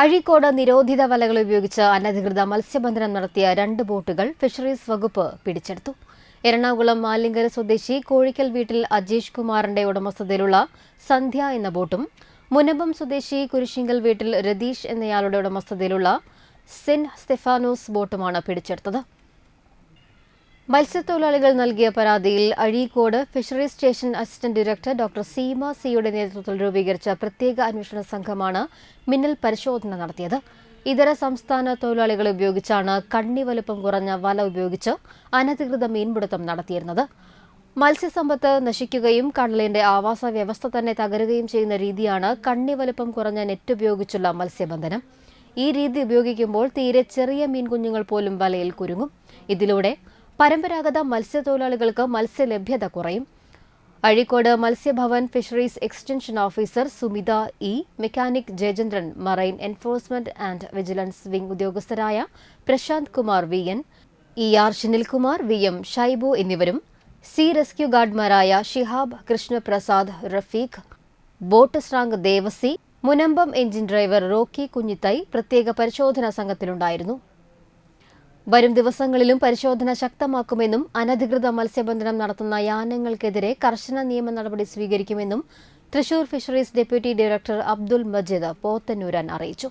അഴീക്കോട് നിരോധിത വലകൾ ഉപയോഗിച്ച് അനധികൃത മത്സ്യബന്ധനം നടത്തിയ രണ്ട് ബോട്ടുകൾ ഫിഷറീസ് വകുപ്പ് പിടിച്ചെടുത്തു. എറണാകുളം മാലിങ്കര സ്വദേശി കോഴിക്കൽ വീട്ടിൽ അജീഷ് കുമാറിന്റെ ഉടമസ്ഥതയിലുള്ള സന്ധ്യ എന്ന ബോട്ടും മുനമ്പം സ്വദേശി കുരിശിങ്കൽ വീട്ടിൽ രതീഷ് എന്നയാളുടെ ഉടമസ്ഥതയിലുള്ള സെന്റ് സ്റ്റെഫാനോസ് ബോട്ടുമാണ് പിടിച്ചെടുത്തത്. മത്സ്യത്തൊഴിലാളികൾ നൽകിയ പരാതിയിൽ Azhikode fisheries station assistant director doctor Seema സിയുടെ നേതൃത്വത്തിൽ രൂപീകരിച്ച പ്രത്യേക അന്വേഷണ സംഘമാണ് മിന്നൽ പരിശോധന നടത്തിയത്. ഇതര സംസ്ഥാന തൊഴിലാളികളെ ഉപയോഗിച്ചാണ് കണ്ണി വലുപ്പം കുറഞ്ഞ വല ഉപയോഗിച്ച് അനധികൃത മീൻപിടുത്തം നടത്തിയിരുന്നത്. മത്സ്യസമ്പത്ത് നശിക്കുകയും കടലിന്റെ ആവാസ വ്യവസ്ഥ തന്നെ തകരുകയും ചെയ്യുന്ന രീതിയാണ് കണ്ണി വലുപ്പം കുറഞ്ഞ നെറ്റ് ഉപയോഗിച്ചുള്ള മത്സ്യബന്ധനം. ഈ രീതി ഉപയോഗിക്കുമ്പോൾ തീരെ ചെറിയ മീൻകുഞ്ഞുങ്ങൾ പോലും വലയിൽ കുരുങ്ങും. ഇതിലൂടെ പരമ്പരാഗത മത്സ്യത്തൊഴിലാളികൾക്ക് മത്സ്യലഭ്യത കുറയും. Azhikode Matsyabhavan fisheries extension officer Sumitha E mechanic Jayachandran marine enforcement and vigilance wing ഉദ്യോഗസ്ഥരായ Prashanth Kumar V N E R Shinilkumar V M Shaibu എന്നിവരും സി റെസ്ക്യൂ ഗാർഡ്മാരായ Shihab Krishnaprasad Rafeeq boat സ്രാങ്ക് Devasi Munambam engine driver Rocky Kunjithai പ്രത്യേക പരിശോധനാ സംഘത്തിലുണ്ടായിരുന്നു. വരും ദിവസങ്ങളിലും പരിശോധന ശക്തമാക്കുമെന്നും അനധികൃത മത്സ്യബന്ധനം നടത്തുന്ന യാനങ്ങൾക്കെതിരെ കർശന നിയമ നടപടി സ്വീകരിക്കുമെന്നും Thrissur fisheries deputy director Abdul Majeed Pothannooran അറിയിച്ചു.